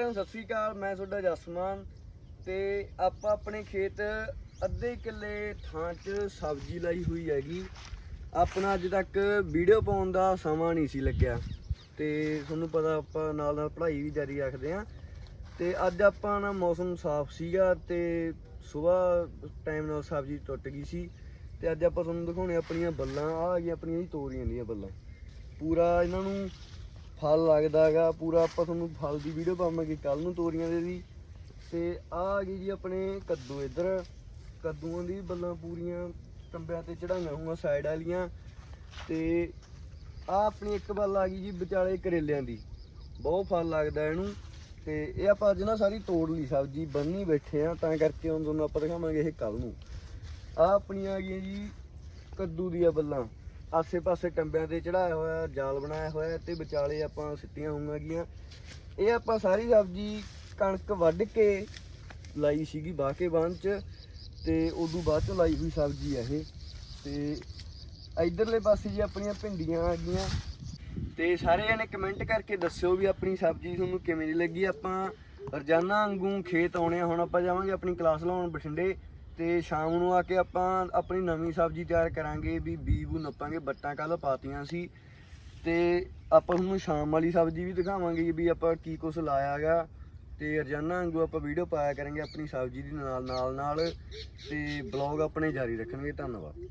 ਸਤਿ ਸ੍ਰੀ ਅਕਾਲ, ਮੈਂ ਤੁਹਾਡਾ ਜਸਮਾਨ ਤੇ ਆਪਾਂ ਆਪਣੇ ਖੇਤ ਅੱਧੇ ਕਿੱਲੇ ਥਾਂ 'ਚ ਸਬਜ਼ੀ ਲਾਈ ਹੋਈ ਹੈਗੀ। ਆਪਣਾ ਅੱਜ ਤੱਕ ਵੀਡੀਓ ਪਾਉਣ ਦਾ ਸਮਾਂ ਨਹੀਂ ਸੀ ਲੱਗਿਆ ਤੇ ਤੁਹਾਨੂੰ ਪਤਾ ਆਪਾਂ ਨਾਲ ਨਾਲ ਪੜ੍ਹਾਈ ਵੀ ਜਾਰੀ ਰੱਖਦੇ ਆ ਤੇ ਅੱਜ ਆਪਾਂ ਨਾ ਮੌਸਮ ਸਾਫ਼ ਸੀਗਾ ਤੇ ਸਵੇਰ ਟਾਈਮ ਨਾਲ ਸਬਜ਼ੀ ਟੁੱਟ ਗਈ ਸੀ ਤੇ ਅੱਜ ਆਪਾਂ ਤੁਹਾਨੂੰ ਦਿਖਾਉਣੇ ਆਪਣੀਆਂ ਬੱਲਾਂ ਆ ਗਈਆਂ ਆਪਣੀਆਂ ਜੀ ਤੋਰੀਆਂ ਦੀਆਂ ਬੱਲਾਂ। ਪੂਰਾ ਇਹਨਾਂ ਨੂੰ ਫਲ ਲੱਗਦਾ ਹੈਗਾ। ਪੂਰਾ ਆਪਾਂ ਤੁਹਾਨੂੰ ਫਲ ਦੀ ਵੀਡੀਓ ਪਾਵਾਂਗੇ ਕੱਲ ਨੂੰ ਤੋਰੀਆਂ ਦੇ ਵੀ। ਤੇ ਆ ਆ ਗਈ ਜੀ ਆਪਣੇ ਕੱਦੂ ਇੱਧਰ। ਕੱਦੂਆਂ ਦੀ ਬੱਲਾਂ ਪੂਰੀਆਂ ਕੰਬਿਆਂ ਤੇ ਚੜਾਈਆਂ ਹੋਈਆਂ ਸਾਈਡ ਵਾਲੀਆਂ। ਤੇ ਆ ਆਪਣੀ ਇੱਕ ਬੱਲ ਆ ਗਈ ਜੀ ਵਿਚਾਲੇ ਕਰੇਲਿਆਂ ਦੀ। ਬਹੁਤ ਫਲ ਲੱਗਦਾ ਇਹਨੂੰ। ਤੇ ਇਹ ਆਪਾਂ ਅੱਜ ਨਾ ਸਾਰੀ ਤੋੜ ਲਈ ਸਬਜ਼ੀ ਬੰਨੀ ਬੈਠੇ ਆ। ਤਾਂ ਕਰਕੇ ਹੁਣ ਤੁਹਾਨੂੰ ਆਪਾਂ ਦਿਖਾਵਾਂਗੇ ਇਹ ਕੱਲ ਨੂੰ। ਆ ਆਪਣੀਆਂ ਆ ਗਈਆਂ ਜੀ ਕੱਦੂ ਦੀਆਂ ਬੱਲਾਂ। ਆਸੇ-ਪਾਸੇ ਟੰਬਿਆਂ ਤੇ ਚੜਾਇਆ ਹੋਇਆ, ਜਾਲ ਬਣਾਇਆ ਹੋਇਆ ਤੇ ਵਿਚਾਲੇ ਆਪਾਂ ਸਿੱਟੀਆਂ ਹੋਈਆਂ ਗੀਆਂ। ਇਹ ਆਪਾਂ ਸਾਰੀ ਸਬਜ਼ੀ ਕਣਕ ਵੱਢ ਕੇ ਲਾਈ ਸੀਗੀ ਬਾਕੇ ਬਾਂਹ ਚ ਤੇ ਉਦੋਂ ਬਾਅਦ ਚ ਲਾਈ ਹੋਈ ਸਬਜ਼ੀ ਆ ਇਹ। ਤੇ ਇਧਰਲੇ ਪਾਸੇ ਜੀ ਆਪਣੀਆਂ ਭਿੰਡੀਆਂ ਆ ਗਈਆਂ। ਤੇ ਸਾਰੇ ਜਣੇ ਕਮੈਂਟ ਕਰਕੇ ਦੱਸਿਓ ਵੀ ਆਪਣੀ ਸਬਜ਼ੀ ਤੁਹਾਨੂੰ ਕਿਵੇਂ ਦੀ ਲੱਗੀ। ਆਪਾਂ ਰੋਜ਼ਾਨਾ ਵਾਂਗੂ ਖੇਤ ਆਉਣੇ ਆ, ਹੁਣ ਆਪਾਂ ਜਾਵਾਂਗੇ ਆਪਣੀ ਕਲਾਸ ਲਾਉਣ ਬਠਿੰਡੇ। ਤੇ ਸ਼ਾਮ ਨੂੰ ਆ ਕੇ ਆਪਾਂ ਆਪਣੀ ਨਵੀਂ ਸਬਜ਼ੀ ਤਿਆਰ ਕਰਾਂਗੇ, ਵੀ ਬੀ ਬੂ ਨੱਪਾਂਗੇ ਬੱਟਾਂ ਕੱਲ ਪਾਤੀਆਂ ਸੀ। ਤੇ ਆਪਾਂ ਤੁਹਾਨੂੰ ਸ਼ਾਮ ਵਾਲੀ ਸਬਜ਼ੀ ਵੀ ਦਿਖਾਵਾਂਗੇ ਵੀ ਆਪਾਂ ਕੀ ਕੁਛ ਲਾਇਆਗਾ ਤੇ ਰੋਜ਼ਾਨਾ ਵਾਂਗੂ ਆਪਾਂ ਵੀਡੀਓ ਪਾਇਆ ਕਰਾਂਗੇ ਆਪਣੀ ਸਬਜ਼ੀ ਦੀ ਨਾਲ ਨਾਲ ਨਾਲ ਤੇ ਬਲੌਗ ਆਪਣੇ ਜਾਰੀ ਰੱਖਣਗੇ। ਧੰਨਵਾਦ।